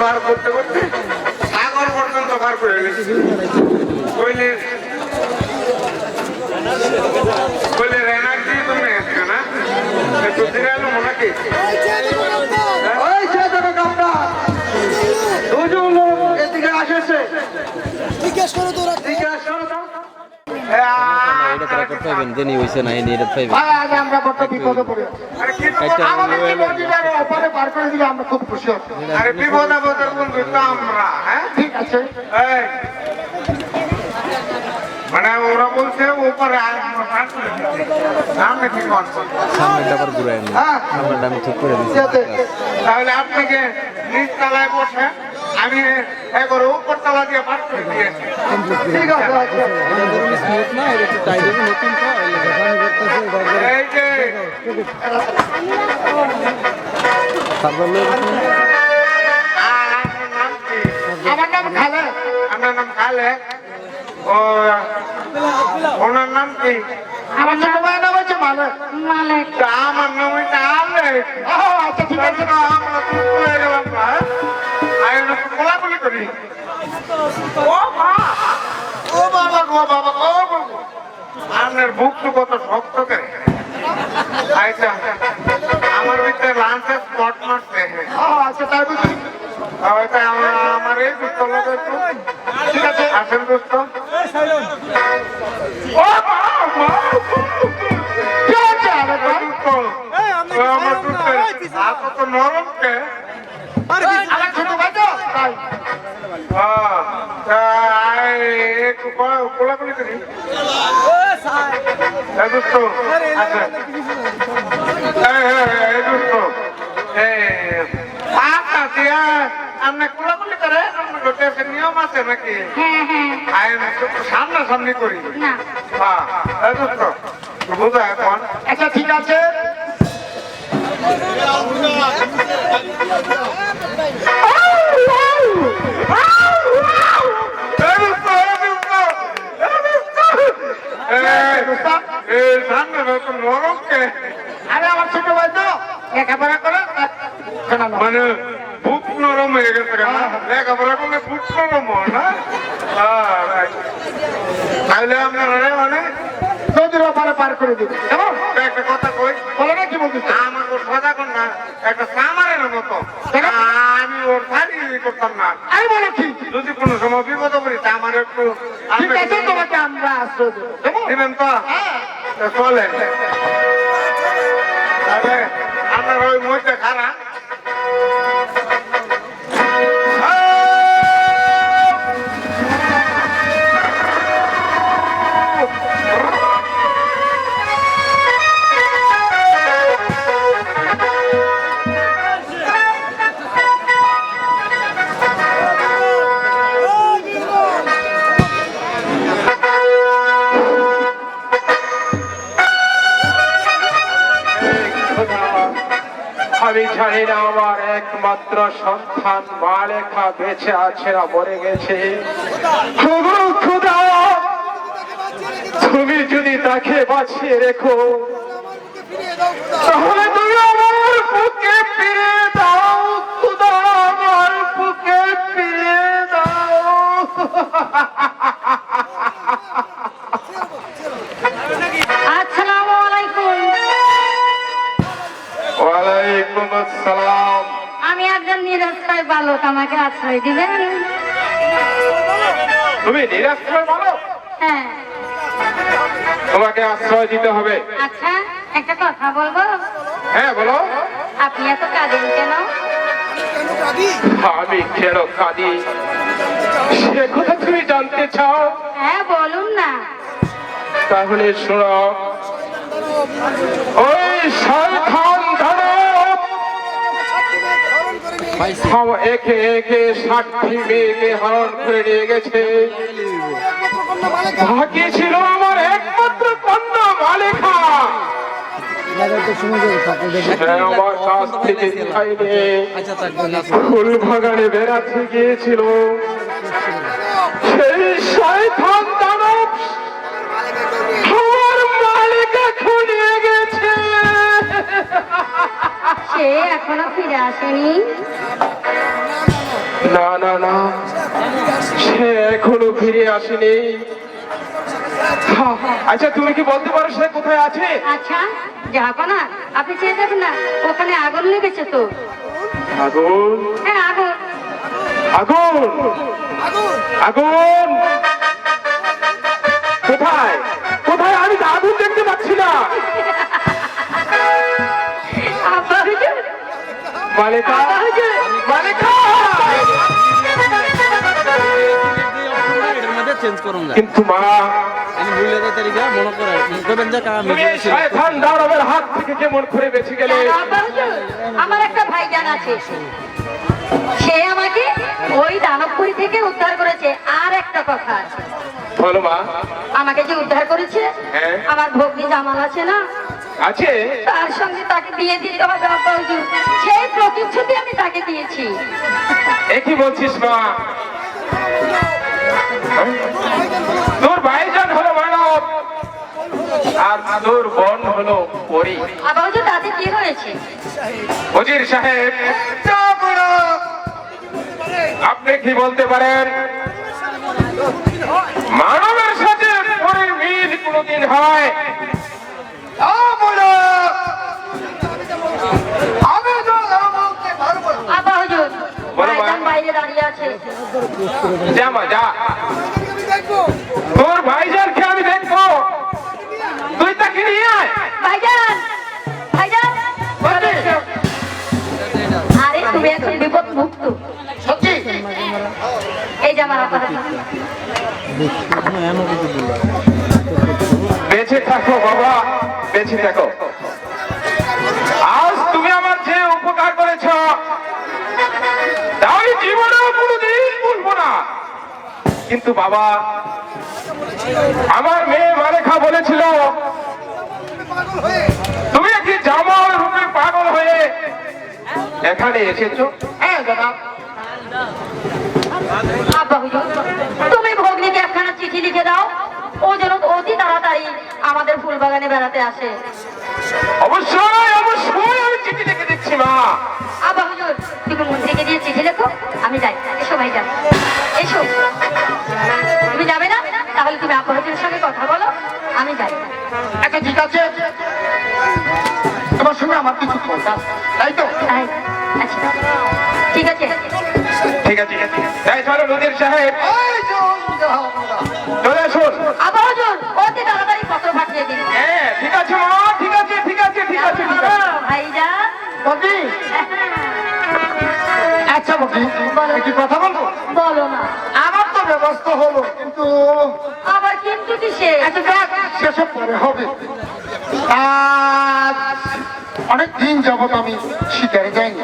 পার করতে করতে সাগর পর্যন্ত পার করে গেছি। কইলে কইলে এনার্জি তুমি আসছো না? ফিরে এলো মনে কি? তারা দেনি হইছে না এনে এটা পাইবেন ভাই আজ আমরা বড্ড বিপদে পড়ে। একটা আমাদের কি নদীটারে ওপারে পার করে দিলে আমরা খুব খুশি হব। আরে বিপদ আপদের বন্ধু তো আমরা হ্যাঁ? ঠিক আছে। এই, মানে ওরা বলছে উপরে আর আমরা পার করে দিচ্ছি। সামনে কি করব। সামনেটা আবার ঘুরায় না। হ্যাঁ। সামনেটা আমি ঠিক করে দিচ্ছি। তাহলে আপনাকে নিচ তলায় বসে আমি একবার উপর তলা দিয়ে পার করে দিয়েছি। ঠিক আছে। এই যে নাম আমার নাম খালে। আপনার নাম খালে? ও ওনার নাম কি? আমার নাম হচ্ছে মালিক। তা আমার নাম হচ্ছে আলেক। আচ্ছা ঠিক আছে। আমরা গেলাম? আমি কোলাকুলি করি ও মা ও বাবা গো বাবা ও বাবা আপনার বুক তো কত শক্ত করে আচ্ছা আমার ভিতরে লাঞ্চের স্পট মারছে আচ্ছা তাই বুঝি ওইটা আমার আমার এই দুষ্ট লোক ঠিক আছে আসেন দুষ্ট ও মা মা আমার দুষ্ট হাত তো নরম কে এই পাতা দিয়া আপনি কোলাকুলি করে দেশের নিয়ম আছে নাকি হ্যাঁ হ্যাঁ সামনাসামনি করি হ্যাঁ বুঝা এখন আচ্ছা ঠিক আছে এই এই এই, আরে আমার ছোট ভাই তো লেখাপড়া করে? মানে বুক নরম হয়ে গেছে কেন? লেখাপড়া করলে বুক নরম হয় না? হ্যাঁ, তাহলে আপনারা মানে নদীর ওপারে পার করে দিবে। কেমন? একটা কথা কই? বলো না কি বলতেছে? আমাকে সদা কর না। একটা সামারের মতো। আমি ওর শাড়ি করতাম না। আমি বলো কি? যদি কোনো সময় বিপদ করি তা আমার একটু ঠিক আছে তোমাকে আমরা আশ্রয় দেবো। দিবেন তো? তা চলে তাহলে আপনার ওই মধ্যে খারাপ? আমি জানি না আমার একমাত্র সন্তান মালেখা বেঁচে আছে না মরে গেছে। তুমি যদি তাকে বাঁচিয়ে রেখো, তাহলে তুমি আমার বুকে ফিরে দাও। আমাকে আশ্রয় দিবেন? তুমি নিরাশ্রয় বলো হ্যাঁ। তোমাকে আশ্রয় দিতে হবে। আচ্ছা একটা কথা বলব? হ্যাঁ বলো। আপনি এত কাঁদেন কেন? আমি কেন কাঁদি? সে কথা তুমি জানতে চাও? হ্যাঁ বলুন না। তাহলে শোনো। ওই দানব সব একে একে সাক্ষী মেয়েকে হরণ করে নিয়ে গেছে। বাকি ছিল আমার একমাত্র কন্যা মালেখা। ফুল বাগানে বেড়াতে গিয়েছিল। সেই শয়তান দানব আমার মালিকা খুলিয়ে গেছে। সে এখনও ফিরে আসেনি। না না না সে এখনও ফিরে আসেনি। আচ্ছা তুমি কি বলতে পারো সে কোথায় আছে? আচ্ছা যাব না আপনি চেয়ে যাবেন না ওখানে আগুন লেগেছে তো। আগুন? হ্যাঁ আগুন। আগুন? আগুন? কোথায়? কোথায়? আমি আগুন দেখতে পাচ্ছি না। মালিকা মালিকা চেঞ্জ করুন কিন্তু মা আমি ভুলে তো তারিখে মনে করে করবেন যে শয়তান দানবের হাত থেকে কেমন করে বেঁচে গেলে। আমার একটা ভাইজান আছে। সে আমাকে ওই দানবপুরি থেকে উদ্ধার করেছে। আর একটা কথা আছে। বলো মা। আমাকে যে উদ্ধার করেছে হ্যাঁ। আমার ভগ্নি জামাল আছে না? আছে। তার সঙ্গে তাকে বিয়ে দিতে হবে আব্বা হুজুর সেই প্রতিশ্রুতি আমি তাকে দিয়েছি। একই বলছিস মা? তোর ভাইজান হলো মানব আর তোর বোন হলো পরি। আব্বা হুজুর তাতে কি হয়েছে? ফজির সাহেব আপনি কি বলতে পারেন? মানবের সাথে পরির মিল কোনদিন হয়? আছে যা। তোর ভাইজানকে আমি দেখব। তুই তাকে নিয়ে আয়। ভাইজান ভাইজান। আরে তুমি এখন বিপদ মুক্ত সত্যি? এই যে আমার বেঁচে থাকো বাবা। বেঁচে থাকো। কিন্তু বাবা আমার মেয়ে মালেখা বলেছিল তুমি একটি জামাল রূপে পাগল হয়ে এখানে এসেছ? হ্যাঁ দাদা। তুমি ভগ্নিকে একখানা চিঠি লিখে দাও। ও যেন অতি তাড়াতাড়ি আমাদের ফুল বাগানে বেড়াতে আসে। অবশ্যই অবশ্যই আমি চিঠি লিখে দিচ্ছি মা। আব্বা হুজুর তুমি মন্ত্রীকে দিয়ে চিঠি লেখো আমি যাই। এসো ভাই যান এসো। তুমি যাবে না? তাহলে তুমি হুজুরের সঙ্গে কথা বলো আমি যাই। আচ্ছা ঠিক আছে। তোমার সঙ্গে আমার কিছু কথা আছে, তাই তো? আচ্ছা। ঠিক আছে। ঠিক আছে তাই চলো নদীর সাহেব। এই যে যাও, যাও। চলে আসুন। আব্বা হুজুর অতি তাড়াতাড়ি পত্র পাঠিয়ে দিন। হ্যাঁ ঠিক আছে মা ঠিক আছে ঠিক আছে ঠিক আছে ঠিক আছে। ভাইজান বকি? আচ্ছা বকি কি কথা বলব? বলো না। আমার হলো কিন্তু আবার কিন্তু কিসে আচ্ছা যাক সেসব পরে হবে। আজ অনেক দিন যাবত আমি শিকারে যাইনি।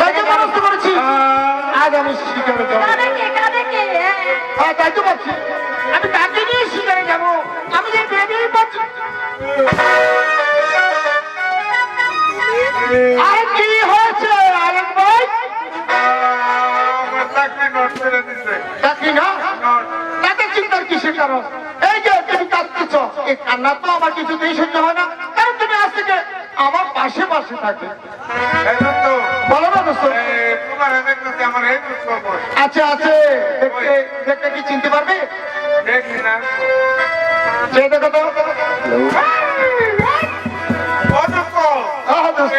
তাই তো ব্যবস্থা করেছি। আজ আমি শিকারে যাব। হ্যাঁ তাই তো বলছি। না তাতে চিন্তার কিসের কারণ এই যে তুমি কাঁদতেছ এই কান্না তো আমার কিছুতেই সহ্য হয় না কারণ তুমি আজ থেকে আমার পাশে পাশে থাকবে বলো না দোস্ত আচ্ছা আছে দেখতে দেখতে কি চিনতে পারবে দেখো তো হ্যাঁ, দোস্ত,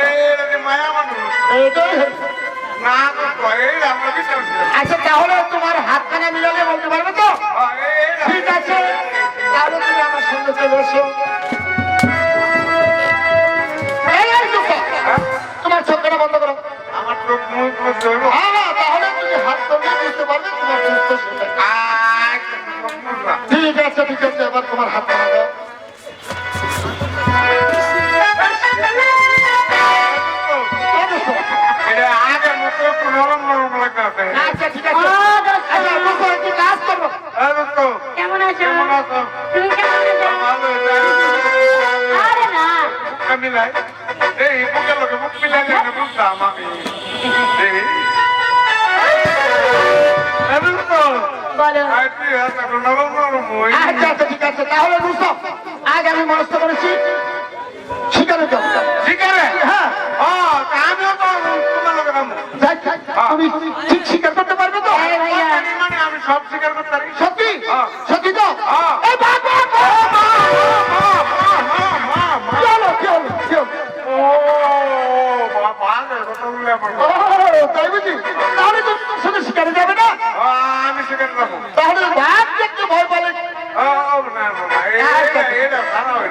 এইটাই হয়েছে। আচ্ছা তাহলে তোমার হাতখানা মিলালে বলতে পারবে তো? ঠিক আছে তাহলে তুমি আমার সঙ্গে চলে এসো। কর। তোমার চোখটা বন্ধ করো। হ্যাঁ হ্যাঁ, তাহলে তুমি হাত ধরলে বুঝতে পারবে তোমার সুস্থ মিলাই আমি আচ্ছা আচ্ছা ঠিক আছে তাহলে বুঝতো আজ আমি মনস্থ করেছি শিকারে শিকারে হ্যাঁ আমিও তো তুমি ঠিক স্বীকার করতে পারবে তো? মানে আমি সব স্বীকার করতে পারি। সত্যি? হ্যাঁ। তাই বুঝি তাহলে তুমি তোর সাথে শিকারে যাবে না। ও, আমি সেখানে যাব। তাহলে বাঘ দেখতে ভয় পালে।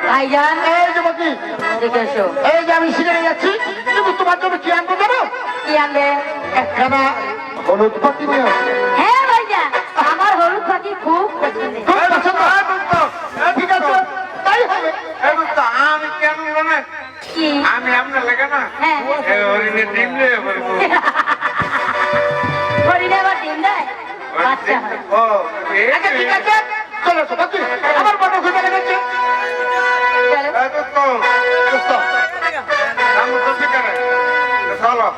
হয় এই যে আমি শিকারে যাচ্ছি কিন্তু তোমার জন্য কি আনব জানো? কি আনবে? একখানা হলুদ পাখি নিয়ে হ্যাঁ ভাইজান আমার হলুদ পাখি খুব পছন্দ। ঠিক আছে তাই হবে। আমি কেন জানেন আমি আপনার লেগে না। হ্যাঁ। ডিম নিয়ে বাচ্চা হয়। ও আচ্ছা ঠিক আছে। চলো বাকি আমার মনে খুঁজে লেগেছে চলো। দোস্ত, দোস্ত, আমি তো সেখানে চলো।